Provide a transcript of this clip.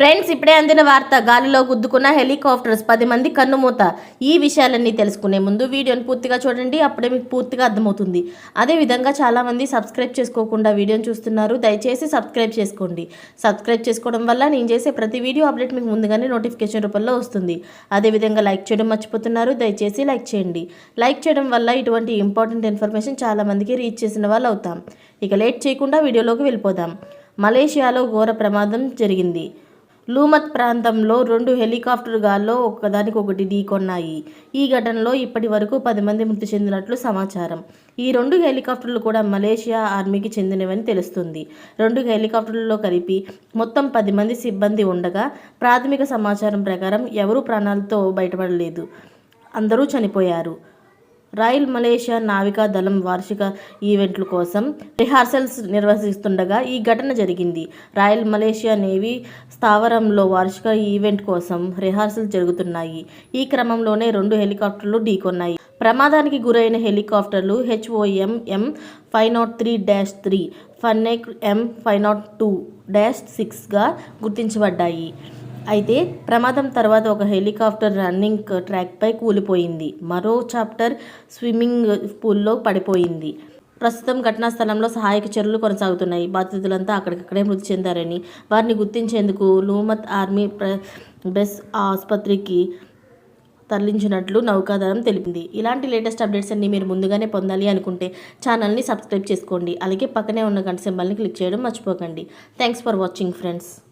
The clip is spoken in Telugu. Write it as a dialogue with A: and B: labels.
A: ఫ్రెండ్స్ ఇప్పుడే అందిన వార్త. గాలిలో గుద్దుకున్న హెలికాప్టర్స్ పది మంది కన్నుమూత. ఈ విషయాలన్నీ తెలుసుకునే ముందు వీడియోని పూర్తిగా చూడండి. అప్పుడే మీకు పూర్తిగా అర్థమవుతుంది. అదేవిధంగా చాలామంది సబ్స్క్రైబ్ చేసుకోకుండా వీడియోని చూస్తున్నారు. దయచేసి సబ్స్క్రైబ్ చేసుకోండి. సబ్స్క్రైబ్ చేసుకోవడం వల్ల నేను చేసే ప్రతి వీడియో అప్డేట్ మీకు ముందుగానే నోటిఫికేషన్ రూపంలో వస్తుంది. అదేవిధంగా లైక్ చేయడం మర్చిపోతున్నారు. దయచేసి లైక్ చేయండి. లైక్ చేయడం వల్ల ఇటువంటి ఇంపార్టెంట్ ఇన్ఫర్మేషన్ చాలామందికి రీచ్ చేసిన వాళ్ళు అవుతాం. ఇక లేట్ చేయకుండా వీడియోలోకి వెళ్ళిపోదాం. మలేషియాలో ఘోర ప్రమాదం జరిగింది. లూమత్ ప్రాంతంలో రెండు హెలికాప్టర్ గాల్లో ఒకదానికొకటి ఢీకొన్నాయి. ఈ ఘటనలో ఇప్పటి వరకు పది మంది మృతి చెందినట్లు సమాచారం. ఈ రెండు హెలికాప్టర్లు కూడా మలేషియా ఆర్మీకి చెందినవని తెలుస్తుంది. రెండు హెలికాప్టర్లలో కలిపి మొత్తం పది మంది సిబ్బంది ఉండగా ప్రాథమిక సమాచారం ప్రకారం ఎవరూ ప్రాణాలతో బయటపడలేదు. అందరూ చనిపోయారు. రాయల్ మలేషియా నావికా దళం వార్షిక ఈవెంట్ల కోసం రిహార్సల్స్ నిర్వహిస్తుండగా ఈ ఘటన జరిగింది. రాయల్ మలేషియా నేవీ స్థావరంలో వార్షిక ఈవెంట్ కోసం రిహార్సల్ జరుగుతున్నాయి. ఈ క్రమంలోనే రెండు హెలికాప్టర్లు ఢీకొన్నాయి. ప్రమాదానికి గురైన హెలికాప్టర్లు HOM M five knot three dash three Fennec M five knot two dash సిక్స్గా గుర్తించబడ్డాయి. అయితే ప్రమాదం తర్వాత ఒక హెలికాప్టర్ రన్నింగ్ ట్రాక్పై కూలిపోయింది. మరో చాప్టర్ స్విమ్మింగ్ పూల్లో పడిపోయింది. ప్రస్తుతం ఘటనా స్థలంలో సహాయక చర్యలు కొనసాగుతున్నాయి. బాధితులంతా అక్కడికక్కడే మృతి చెందారని వారిని గుర్తించేందుకు లూమత్ ఆర్మీ బెస్ ఆసుపత్రికి తరలించినట్లు నౌకాదళం తెలిపింది. ఇలాంటి లేటెస్ట్ అప్డేట్స్ అన్ని మీరు ముందుగానే పొందాలి అనుకుంటే ఛానల్ని సబ్స్క్రైబ్ చేసుకోండి. అలాగే పక్కనే ఉన్న గంట సింబల్ని క్లిక్ చేయడం మర్చిపోకండి. Thanks for watching friends.